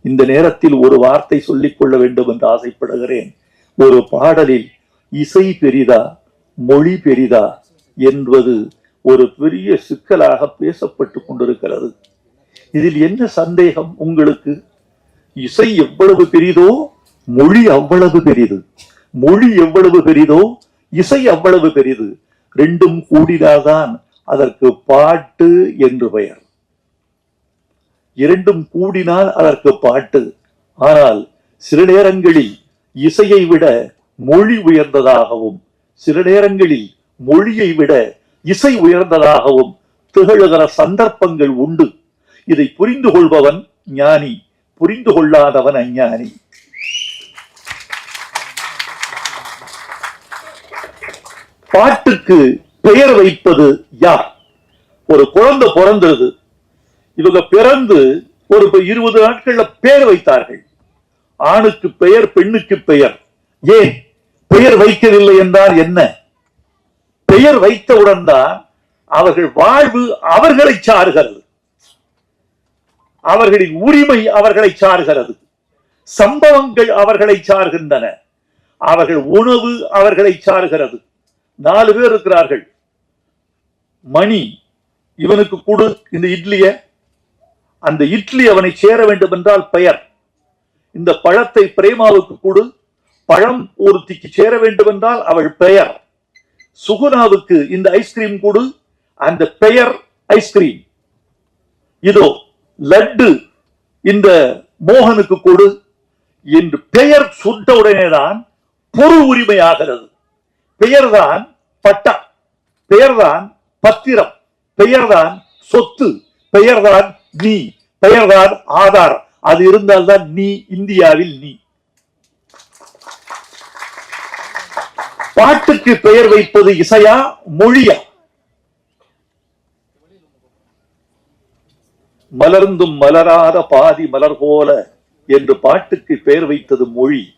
இந்த நேரத்தில் ஒரு வார்த்தை சொல்லிக் கொள்ள வேண்டும் என்று ஆசைப்படுகிறேன். ஒரு பாடலில் இசை பெரிதா மொழி பெரிதா என்பது ஒரு பெரிய சிக்கலாக பேசப்பட்டு கொண்டிருக்கிறது. இதில் என்ன சந்தேகம் உங்களுக்கு? இசை எவ்வளவு பெரிதோ மொழி அவ்வளவு பெரிது. மொழி எவ்வளவு பெரிதோ இசை அவ்வளவு பெரிது. ரெண்டும் கூடினாதான் அதற்கு பாட்டு என்று பெயர். இரண்டும் கூடினால் அதற்கு பாட்டு. ஆனால் சில நேரங்களில் இசையை விட மொழி உயர்ந்ததாகவும் சில நேரங்களில் மொழியை விட இசை உயர்ந்ததாகவும் திகழுகிற சந்தர்ப்பங்கள் உண்டு. இதை புரிந்து கொள்பவன் ஞானி புரிந்து கொள்ளாதவன் அஞ்ஞானி. பாட்டுக்கு பெயர் வைப்பது யார்? ஒரு குழந்தை பிறந்தது இவங்க பிறந்து ஒரு இருபது நாட்கள்ல பெயர் வைத்தார்கள். ஆணுக்கு பெயர் பெண்ணுக்கு பெயர். ஏன்? பெயர் வைக்கவில்லை என்றால் என்ன? பெயர் வைத்தவுடன் தான் அவர்கள் வாழ்வு அவர்களை சாருகிறது. அவர்களின் உரிமை அவர்களை சாருகிறது. சம்பவங்கள் அவர்களை சார்கின்றன. அவர்கள் உணவு அவர்களை சார்கிறது. நாலு பேர் இருக்கிறார்கள். மணி இவனுக்கு கொடு இந்த இட்லியை. அந்த இட்லி அவனை சேர வேண்டும் என்றால் பெயர். இந்த பழத்தை பிரேமாவுக்கு கொடு. பழம் ஒருத்திக்கு சேர வேண்டும் என்றால் அவள் பெயர். சுகுணாவுக்கு இந்த ஐஸ்கிரீம் கொடு. அந்த பெயர் ஐஸ்கிரீம் இதோ லட்டு இந்த மோகனுக்கு கொடு. என்று பெயர் சுட்ட உடனேதான் பொறு உரிமை ஆகிறது பெயர்தான் பட்டா. பெயர்தான் பத்திரம். பெயர்தான் சொத்து. பெயர்தான் நீ. பெயர்தான் ஆதார். அது இருந்தால்தான் நீ இந்தியாவில் நீ. பாட்டுக்கு பெயர் வைப்பது இசையா மொழியா? மலர்ந்தும் மலராத பாதி மலர் போல என்று பாட்டுக்கு பெயர் வைத்தது மொழி.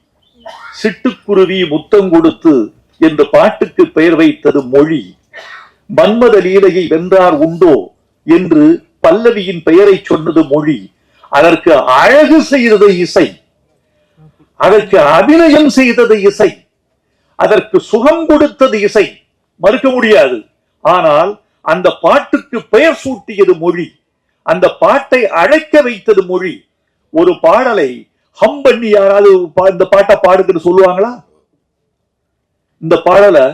சிட்டுக்குருவி முத்தம் கொடுத்து என்று பாட்டுக்கு பெயர் வைத்தது மொழி. மன்மத லீலையை வென்றார் உண்டோ என்று பல்லவியின் பெயரை சொன்னது மொழி அதற்கு அழகு செய்தது இசை அதற்கு அபிநயம் செய்தது இசை அதற்கு சுகம் கொடுத்தது இசை. மறுக்க முடியாது. ஆனால் அந்த பாட்டுக்கு பெயர் சூட்டியது மொழி அந்த பாட்டை அழைக்க வைத்தது மொழி. ஒரு பாடலை ஹம் பண்ணி யாராவது பா- இந்த பாட்டை பாடுங்கன்னு சொல்லுவாங்களா? இந்த பாடலை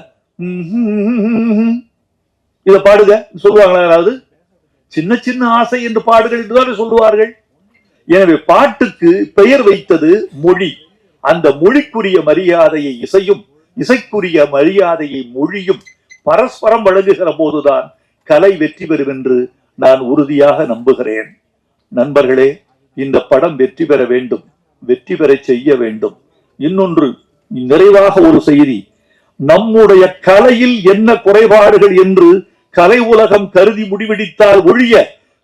இதை பாடுங்க சொல்லுவாங்களா யாராவது? சின்ன சின்ன ஆசை என்று பாடுகள் என்றுதானே சொல்லுவார்கள். எனவே பாட்டுக்கு பெயர் வைத்தது மொழி. அந்த மொழிக்குரிய மரியாதையை இசையும் இசைக்குரிய மரியாதையை மொழியும் பரஸ்பரம் வழங்குகிற போதுதான் கலை வெற்றி பெறும் என்று நான் உறுதியாக நம்புகிறேன். நண்பர்களே இந்த படம் வெற்றி பெற வேண்டும் வெற்றி பெற செய்ய வேண்டும். இன்னொன்று நிறைவாக ஒரு செய்தி. நம்முடைய கலையில் என்ன குறைபாடுகள் என்று கலை உலகம் கருதி முடிவெடித்தால் ஒழிய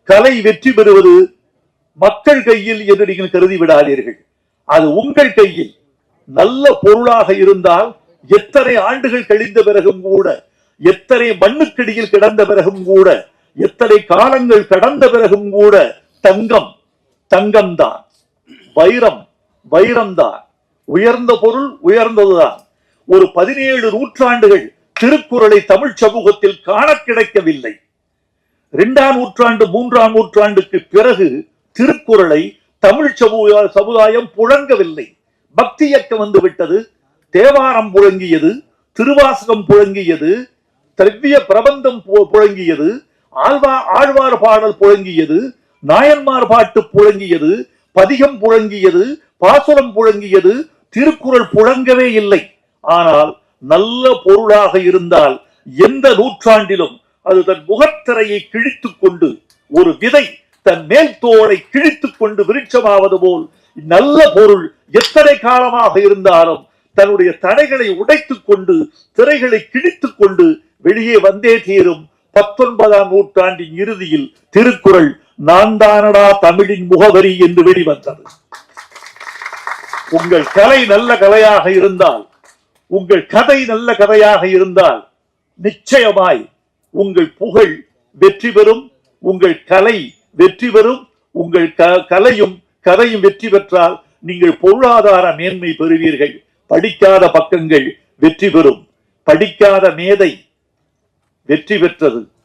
கலை வெற்றி பெறுவது மக்கள் கையில் என்று நீங்கள் கருதி விடாதீர்கள். அது உங்கள் கையில் நல்ல பொருளாக இருந்தால் எத்தனை ஆண்டுகள் கழிந்த பிறகும் கூட எத்தனை மண்ணுக்கடியில் கிடந்த பிறகும் கூட எத்தனை காலங்கள் கடந்த பிறகும் கூட தங்கம் தங்கம்தான். வைரம் வைரம்தான். உயர்ந்த பொருள் உயர்ந்ததுதான். ஒரு பதினேழு நூற்றாண்டுகள் திருக்குறளை தமிழ் சமூகத்தில் காண கிடைக்கவில்லை. இரண்டாம் நூற்றாண்டு மூன்றாம் நூற்றாண்டுக்கு பிறகு திருக்குறளை தமிழ் சமூக சமுதாயம் புழங்கவில்லை. பக்தி இயக்கம் வந்து விட்டது தேவாரம் புழங்கியது திருவாசகம் புழங்கியது திரவிய பிரபந்தம் பு- புழங்கியது ஆழ்வா ஆழ்வார் பாடல் புழங்கியது நாயன்மார் பாட்டு புழங்கியது பதிகம் புழங்கியது பாசுரம் புழங்கியது திருக்குறள் புழங்கவே இல்லை. ஆனால் நல்ல பொருளாக இருந்தால் எந்த நூற்றாண்டிலும் அது தன் முகத்திரையை கிழித்துக் கொண்டு ஒரு விதை தன் மேல் தோலை கிழித்துக் கொண்டு விருட்சமாவது போல் நல்ல பொருள் எத்தனை காலமாக இருந்தாலும் தன்னுடைய தடைகளை உடைத்துக் கொண்டு திரைகளை கிழித்துக் கொண்டு வெளியே வந்தே தீரும் பத்தொன்பதாம் நூற்றாண்டின் இறுதியில் திருக்குறள் நான் தானடா தமிழின் முகவரி என்று வெளிவந்தது. உங்கள் கலை நல்ல கலையாக இருந்தால் உங்கள் கதை நல்ல கதையாக இருந்தால் நிச்சயமாய் உங்கள் புகழ் வெற்றி பெறும் உங்கள் கலை வெற்றி பெறும் உங்கள் க- கலையும் கதையும் வெற்றி பெற்றால் நீங்கள் பொருளாதார மேன்மை பெறுவீர்கள். படிக்காத பக்கங்கள் வெற்றி பெறும். படிக்காத மேதை வெற்றி பெற்றது.